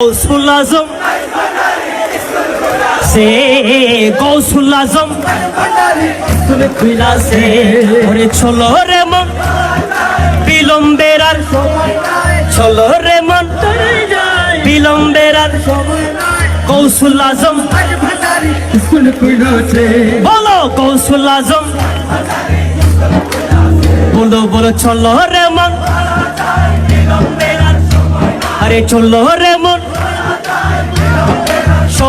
গৌসুল আজম। সে গৌসুল আজম। তুমি খুইলা সে ওরে চলো রে বিলম্বের আর চলো রে বিলম্বের আর কৌশল আজম। বলো কৌশল আজম। বলো বলো আরে চলো রে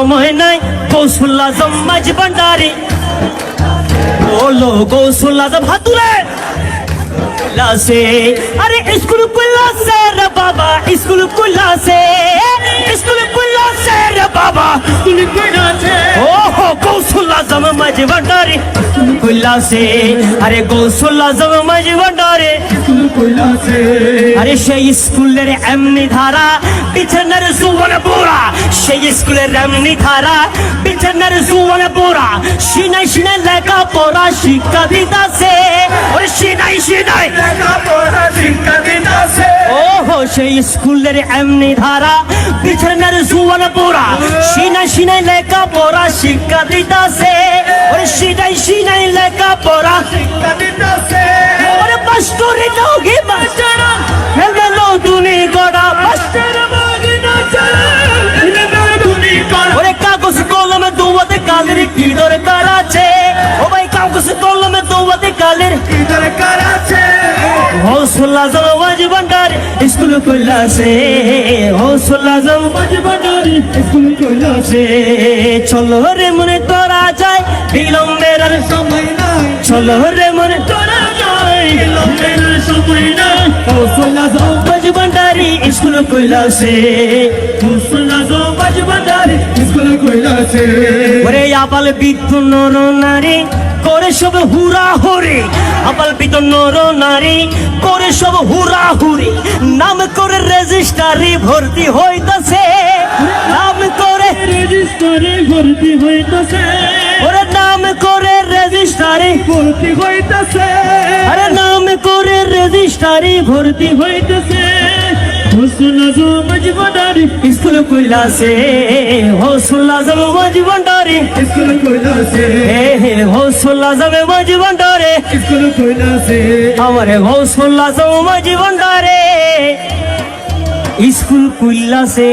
সময় নাই কৌশুল্লা আজম মাঝ ভান্ডারি বলো কৌশুল্লা হাতুরে লাসে, আরে স্কুল কুল্লাসে রে বাবা, স্কুল কুল্লাসে স্কুল কুল্লাসে রে বাবা। স্কুল খুলেছে ওহো কৌশল আজম মাঝ ভান্ডারি কুল্লাসে আরে কৌশল আজম মাঝ ভান্ডারে স্কুল খুলেছে আরে সেই স্কুলের এমনি ধারা বিছানার সুবন পোড়া সেই স্কুলের এমনি ধারা বিছানার সুবন পোড়া সিনাই সিনাই লেখা পড়া শিক্ষা দিতাছে ওই সিনাই সিনাই লেখাপড়া শিক্ষা দিতেছে ওহো সেই স্কুলের এমনি ধারা বিছানার সুবন পোড়া সিনাই সিনাই লেখা পড়া শিক্ষা দিতাছে। ওই সিনাই সিনাই লেখা পড়া শিক্ষা দিতেছে। ওরে পাস্টরে নৌকি মাস্টারা হেলে নতুনি গড়া। পাস্টার ওরে কাগজ কলমে দুয়াতে কালের কি দরকার আছে? ও ভাই কাগজ কলমে দুয়াতে কালের হৌসলা জমাজ ভান্ডার স্কুল কইলাছে, হৌসলা জমাজ ভান্ডার স্কুল কইলাছে। চলো রে মনে তোরা যায় বিলম্বের আর সময় নাই। চলো রে মনে তোরা যায় লোকের সময় নাই। হৌসলা জমাজ ভান্ডারি স্কুল কইলাছে মুসলা জবাজ বাজারে স্কুল খুলেছে ওরে আবাল বিদ্যু নর নারী করে সব হুরা হরে। আবাল বিদ্যু নর নারী করে সব হুরা হুরি। নাম করে রেজিস্টারি ভর্তি হইতাছে। নাম করে রেজিস্টারে ভর্তি হইতাছে। ওরে নাম করে রেজিস্টারি ভর্তি হইতাছে। আরে নাম করে রেজিস্টারি ভর্তি হইতাছে। স্কুল স্কুল হৌসুল্লা যাবে ভান্ডারে স্কুল খুলেছে আমারে হৌসুল্লা যাবে মাঝি ভান্ডারে স্কুল কইলাছে